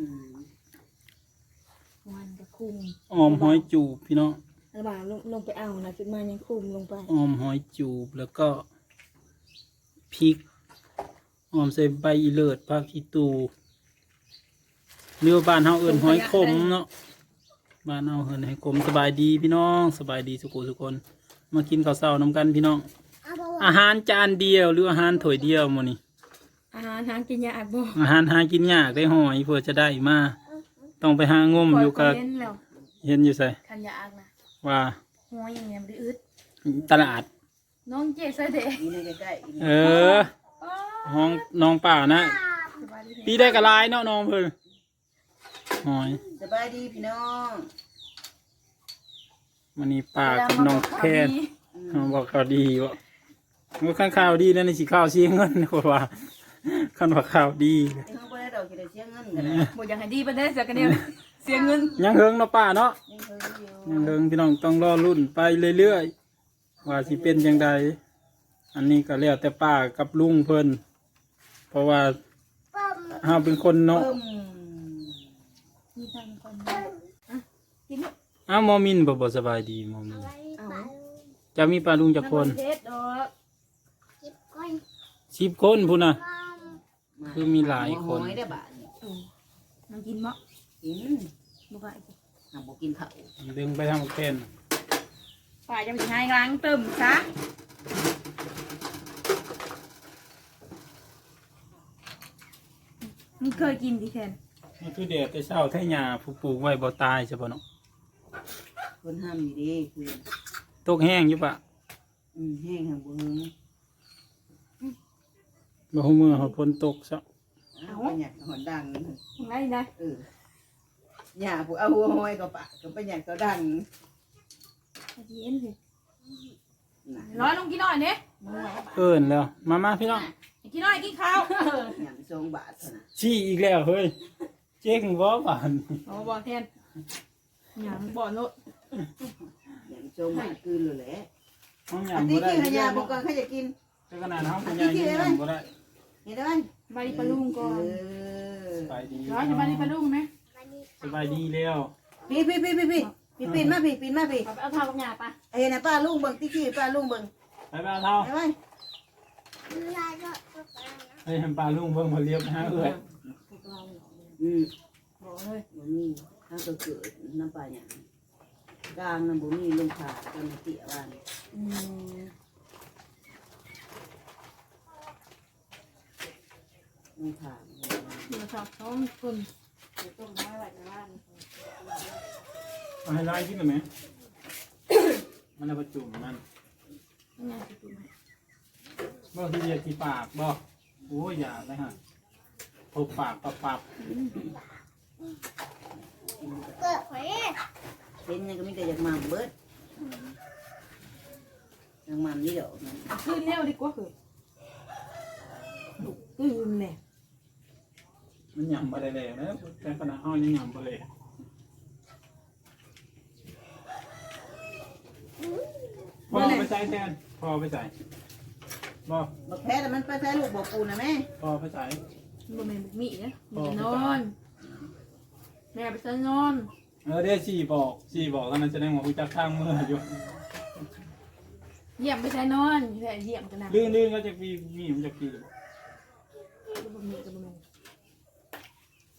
อืมวันก็คุมออมหอยจูบพี่น้องระหว่างลงลงไปเอานะขึ้นมายังคุมลงไปออมหอยจูบแล้วก็พริกออมใส่ใบอีเลิศผักอีตูเรียกว่าบ้านเฮาเอิ้นหอยขมเนาะบ้านเฮาเอิ้นหอยขมสบายดีพี่น้อง สบายดีสุขสุกคน มากินข้าวเช้านํกันพี่น้อง อาหารจานเดียวหรืออาหารถ้วยเดียวมื้อนี้ อาหารหากินยากบ่อาหารหากินยากได้หอยเพื่อจะได้มาต้องไปหางมอยู่กับ เล่นแล้วเห็นอยู่ใส่คันยากนะว่าหัวอย่างเงี้ยมันได้อึดตลาด น้องเจ๊ใส่เด็กนี่ในใกล้ๆนี่เออห้องน้องป่านะสบายดีปีได้กระลายเนาะน้องเพิ่นหอยสบายดีพี่น้องมันนี่ป่ากับน้องแพนอืมน้องบอกข่าวดีวะมันข้างข่าวดีนั่นนี่สิข่าวเสียเงินคนว่า คันว่าข่าวดีเฮาบ่ได้ดอกสิได้เสียเงินกันนะบ่อยากให้ดีปานใดสักกันเดียวเสียเงินยังเฮิงเนาะป่าเนาะนี่เคยอยู่ยังเฮิงพี่น้องต้องรอรุ่นไปเรื่อยๆว่าสิเป็นยังไงอันนี้ก็แล้วแต่ป้ากับลุงเพิ่นเพราะว่าเฮาเป็นคนเนาะปึ้มมีทางคนอะกินเถอะอ้าวหมอมินบ่บ่สบายดีหมอมินเอาจะมีป้าลุงจักคนำมัเทศดอก สิบคนพุ่นน่ะมา คือมีหลายคนหัวหอยได้บาทนี่อืมมันกินบ่กินบ่ไปหาบ่กินข้าวดึงไปทางแค่นป่าจะไปให้ล้างตึมซะมึงเคยกินดิแคนนี่คือเด็ดแต่เช้าไทยาผู้ปลูกไว้บ่ตายใช่ปะเนาะคนห้ามอยู่ดีคือตกแห้งอยู่ปะอืมแห้งหางบ่เฮง บ่ฮู้มือเขาฝนตกซะเอาไปหยักหอนดังมึงไงนะเออหญ้าผู้เอาหัวหอยก็ปะก็ไปหยักก็ดังเย็นสิน่ะร้อยลงกินหน่อยเนี่ยเอิ้นแล้ว มามาพี่น้องกินหน่อยกินข้าวหยังสองบาทเท่านั้นชี้อีกแล้วเฮ้ย เจ๊งบ่บานโอ้บอกแทนหยามบ่โนดหยังสองบาทคืนเลยแหละห้องหอัยานมนี้บ่ได้กินหญ้าบ่ก่อนเขาจะกิน แต่ขนาดเฮาก็ยังกินหยังบ่ได้ เห็นไหมบาริปลาลุงก่อนเออสบายดีร้อยจะบาริปลาลุงไหมสบายดีแล้วพี่พี่พี่พี่พี่พี่ปีนมาพี่ปีนมาพี่เอาไปเอาเท้ากับหยาปะเอ้ยนะป้าลุงเบิ่งติ๊กกี้ป้าลุงเบิ่งไปบ้านเฮาเห็นไหมเฮ้ยให้ปลาลุงเบิ่งมาเรียบหาเอ้ยอืมบอกเลยบ่มีถ้าก็เกิดน้ำปลาหยังกลางน้ำบ่มีลงขากันเตี้ยว่านี่อืม ลงขาเดี๋ยวสอบท้องคนเดี๋ยวต้มไม้ไว้ในบ้านเอาให้ลายกินได้ไหม มันเอาไปจุ่มมันนี่ไงจะตุ้มให้บ่ที่เรียกที่ปากบ่โอ้ยอย่าเลยฮะพบปากปับปับเป็นยังก็มีแต่อยากหม่ำเบิดอยากหม่ำนี่เดี๋ยวนะขึ้นเร็วดีกว่าคือตื่นเนี่ย มันหยำไปเลยๆนะแต่ขณะห้อยยังหยำไปเลยพอไปใส่แทนพอไปใส่บ่บักแพ้แต่มันไปใช้ลูกบอกปูนะแม่พอไปใส่บ่แม่นบุกมีนะมีแต่นอน แม่ไปซะนอน เออเดี๋ยวสี่บอกสี่บอกแล้วมันจะได้หัวกูจักข้างมืออยู่เยี่ยมไปใช้นอนแค่เยี่ยมกันนะลื่นลื่นก็จะมีมีมันจะปีบ่มีก็บ่แม่น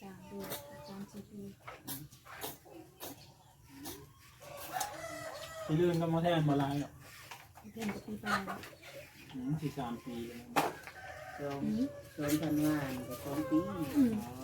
สามเดือนสามสี่ปี ที่ลื่นก็มาแทนมาลายหรอกเพิ่นก็ปีไปแล้วอืมสี่สามปีแล้วสองสองพันวานกับสองปีอืมอ๋อ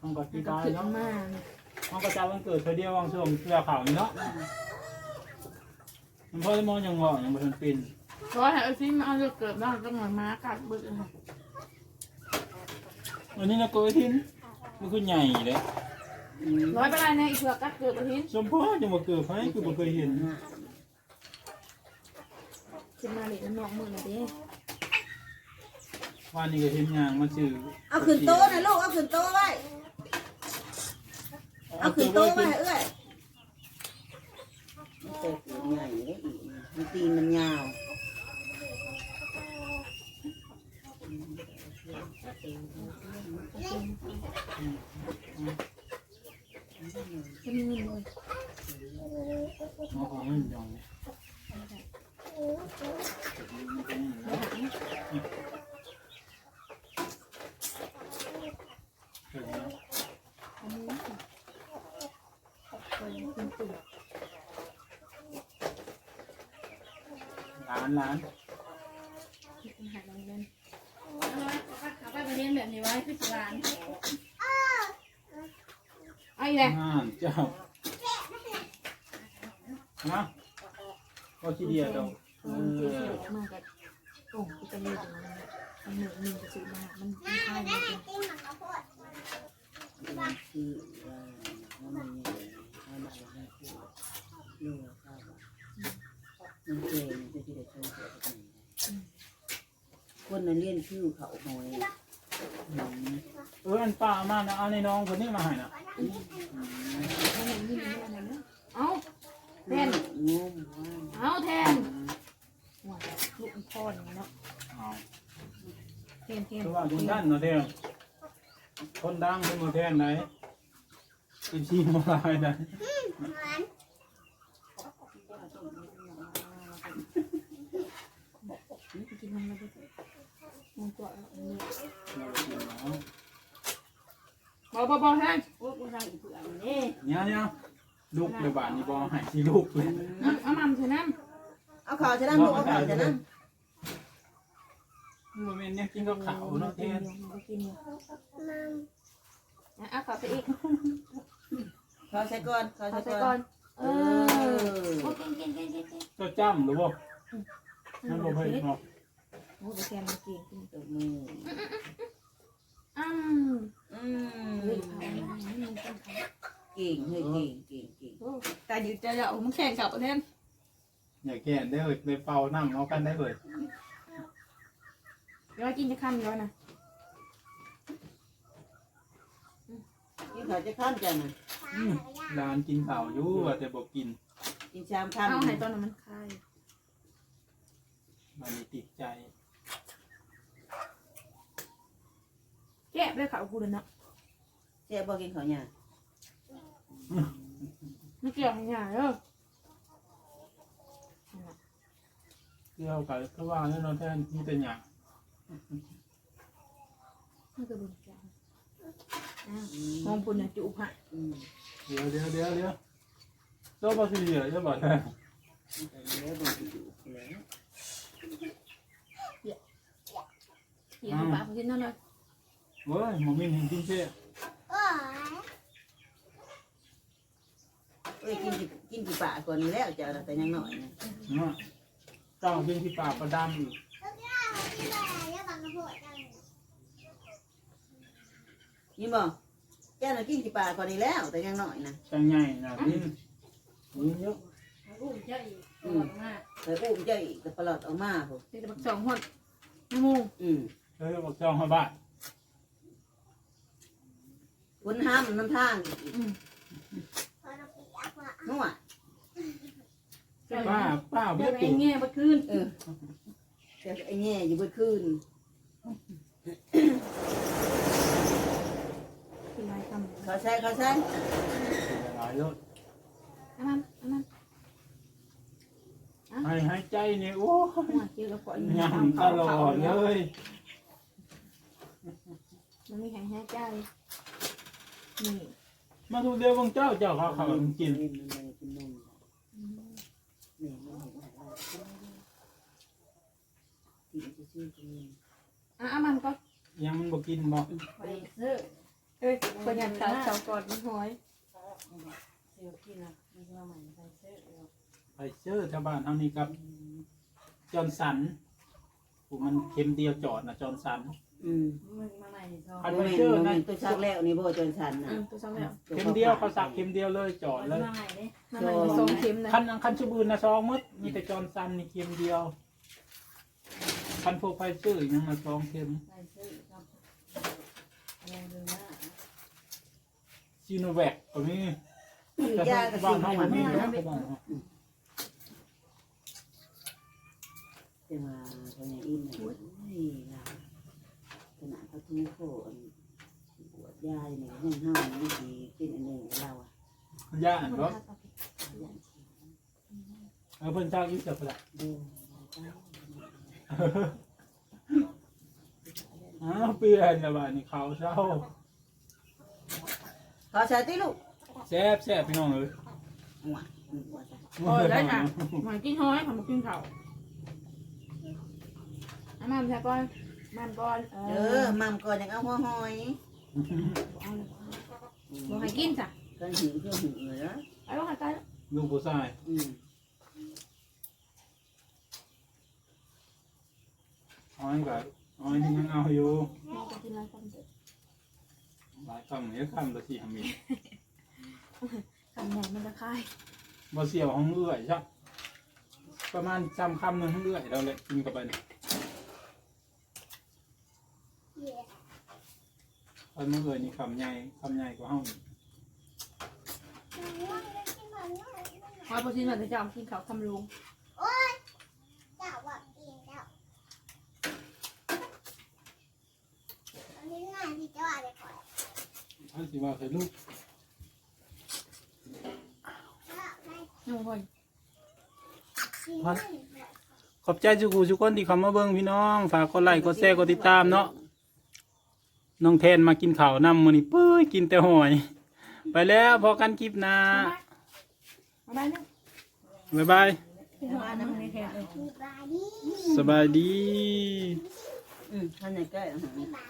ห้องก็ปีก็ตายขึ้นเนาะมาห้องกระจายวันเกิดเธอเดียววางช่วงเสื้อขาวนี่เนาะมันพ่อจะมองยังบอกยังบ่ทันเป็นร้อยให้เอาซิมาเอาเลือกเกิดบ้างต้องมามากัดเบึกเลยค่ะวันนี้นะโกยทินมันคือใหญ่เลยอืม ร้อยไปได้ในอีกเผือกกัดเกิดไปทิ้งสมพ่อจะมาเกิดให้คือบ่เคยเห็นห้าขึ้นมาเลยน้องมือเลยเด้ว่านี่ก็เห็นอย่างมันชื่อเอาขึ้นโต๊ะนะลูกเอาขึ้นโต๊ะไว้เอาขึ้นโต๊ะไว้เอ้ยมันโตขึ้นใหญ่เลยอีกมันตีนมันยาว จะมีเงินเลย หมอของมันยอง ไม่หานนี้ค่ะคนคุณตู่ร้านร้านที่หาเขาไปประเทศแบบนี้ไว้คือสิหวานไอ้แหละอ่านเจ้านะก็ทีเดียวตรง เออเสียมากกับโอ้กูจะเลือกอย่างนั้นมันหนึ่งหนึ่งจะซื้อมามันไม่ใช่เลยมันคือว่ามันไม่ใหญ่มันมาแล้วมันคือเนื้อข้าวมันเก่งจะที่ได้ช่วยตัวเองคนนั้นเรียนชื่อเขาหอยเอออันป้าเอามานะเอาในน้องคนนี้มาให้นะถ้ามันยิ่งไม่อะเอาแทนงมว่าเอาแทน ว้าลูกพ่อเนาะเอาแทนแทนคือว่าคุณท่านเนาะเด้อคนดังเป็นโมแทนไหนกินชีมาลายได้นี่จะกินมันแล้วก็มันตัวอันนี้เรากินแล้วบอบอบอแทนโอ้กูสั่งอีกเผื่อมันนี่เนี่ยเนี่ยลูกในบ้านนี่บอให้ที่ลูกเลยเอามันใส่น้เอาข่าวจะนั่งลูกเอาข่าวจะนั่ง โมเมนต์เนี่ยกินกับำข้าวเนาะแทนมันกินอยู่อะขอไปอีกข่าวใช้ก่อนข่าวขอใช้ใส่ก่ก่ออนนเอเอออโอ้กินกินกินกินกินเจ้าจ้ำหรือบ่นั่นบ่เพิ่นเนาะโอ้เดี๋ยวแทนมันกินกินตบมืออืมอืเฮ้ยมเอาอันนี้มันต้องทำเก่งเฮ้ยเก่งเก่งเก่งโอ้แต่ยืดใจแล้วมันแข่งกับแทนอย่าแก่ได้เลยไปเป่าน้ำเอากันได้เลย เดี๋ยวกินจะคำเดียวนะกินข่าวจะข้ามจังนะอืมร้านกินข้าวอยู่ว่าแต่บ่กินกินชามข้ามเอาให้ตอนนั้นมันคลายมันนี่ติดใจแก้ด้วยขาวกูเลยเนาะแซ่บบอกกินข้าวเนี่ยไม่เกี่ยวกับงานเด้อเที่ยวกับก็ว่าแน่นอนแทนมีแต่หยัง มันก็บุญจังมองปุ่นเนี่ยจุบฮะอืมเดี๋ยวเดี๋ยวเดี๋ยวเดี๋ยวโซ่บ่สิเหลือจะบ่แทนแล้วบอกอยู่แล้วเสียงปากเขากินนั่นเลยเว้ยหมอมินเห็นกินเช่เอ้ยกินกี่กินกี่ปากก่อนนี้แล้วจะแต่ยังหน่อยนะเนาะเจ้ากินที่ปากประดำอีก นี่บอกแกน่ะกินกี่ปากก่อนนี้แล้ว แต่ยังหน่อยนะ จังใหญ่นะกินกินเยอะกูเจ้าอีกตลอดมากแต่อุ้มเจ้าอีกแต่ปลอดออกมาผมเดี๋ยวจะบักสองคนน้ำมูอืมเฮ้ยบอกเจ้ามาบ้านคนห้ามน้ำทางอืมนัวป้าป้าเจ้าเบี้ยไอ้ตุ๋เงี้ยมาคืนเออแต่ไอ้แง่อยู่บนคืน คือลายคำเขาใช้เขาใช้หลายรถอันนั้นอันนั้นให้ให้ใจนี่โอ้ยหัวเกี่ยวกับก่อนยังตลอดเลยมันมีแข็งแห้ใจนี่มาดูเดียวของเจ้าเจ้าเขาเขากิน อะไรที่จะชื่อกินอะเอามันก็ยังมันบ่กินบ่ไปซื้อเอ้ยประหยัดขาเสาก่อนมันหอยเสียวกินอะมีมาใหม่ไปซื้อไปเชื่อชาวบ้านเฮานี่ครับ จอห์นสันผู้มันเข็มเดียวจอดนะจอห์นสัน อืมมึงมาใหม่ซองอันโมไปเมนเชื่อต์โมเมนะนต์ตัวชักแล้วนี่โบจนชันนะอืมตัวสองแล้วเข็มเดียวเขาสักเข็มเดียวเลยจอดเลยมาใหม่เนี่ยมันมันสองเข็มนะคันคันชูบืนนะซองหมดมีแต่จอห์นสันนี่เข็มเดียว คันพวกไฟเชื่อยังมาสองเข็มไปซื้อครับอะไรดูนะซีโนแวคก็มีคือยากับบ้าสิ่นงเฮาใหมันม่มีๆนะนะบ้านเฮาจะมาตอนนี้อินนี่นะขนาดเขาทูโคอันปวดยาเนี่ยเรื่องห้ามวิธีเป็นอันหนึ่งเราอะย่านคนเนาะฆ่าตัวผิดอย่างเออเพิ่นเจ้าอยู่จับละเดิน อ้าวเปลี่ยนแล้วบัดนี้เขาเศร้าขอใช้ตีลูกแซ่บแซ่บพี่น้องเอ้ยหัวหัวจ้ะโอ้ยได้ค่ะหมายกินห้อยค่ะมากินเขาเอามันใช่ก่อนมันก่อนเอเอออมัมก่อนยังเอาหัวหอยเอาเลยบอกให้กินจ้ะกันหิวเพื่อหิวเลยนะไปว่าให้ตายแล้วลูกผู้ชาย อืม อ้อยกับอ้อยนี่ยังเอาอยู่แม่จะกินอะไรกันเด็ดหลายคำเนี่ยคำละสี่คำอีกคำใหญ่มันจะคายบ่เสียวของเอื้อยใช่ประมาณจำคำหนึ่งของเอื้อยเราเลยกินกับไปนี่คำเอื้อยนี่คำใหญ่คำใหญ่กว่าห้องอีกพอยพอชินมันจะจะเอากินเขาทำลุง จ้าว่ากินแล้วอันนี้ งานที่จะว่าได้ก่อนท่านสิว่าใส่ลูกนุ่งคนขอบใจทุกผู้ทุกคนที่เข้ามาเบิ่งพี่น้อง ฝากกดไลค์กดแชร์กดติดตามเนาะน้องแทนมากินข้าวนำมื้อนี้ปื้ยกินแต่หอย ไปแล้วพอกันคลิปหน้ามาได้เนี่ยบ๊ายบายกินหัวน้ำในแทนเลยบาดีสบายดีอืมท่านไหนใกล้อาหารมีบา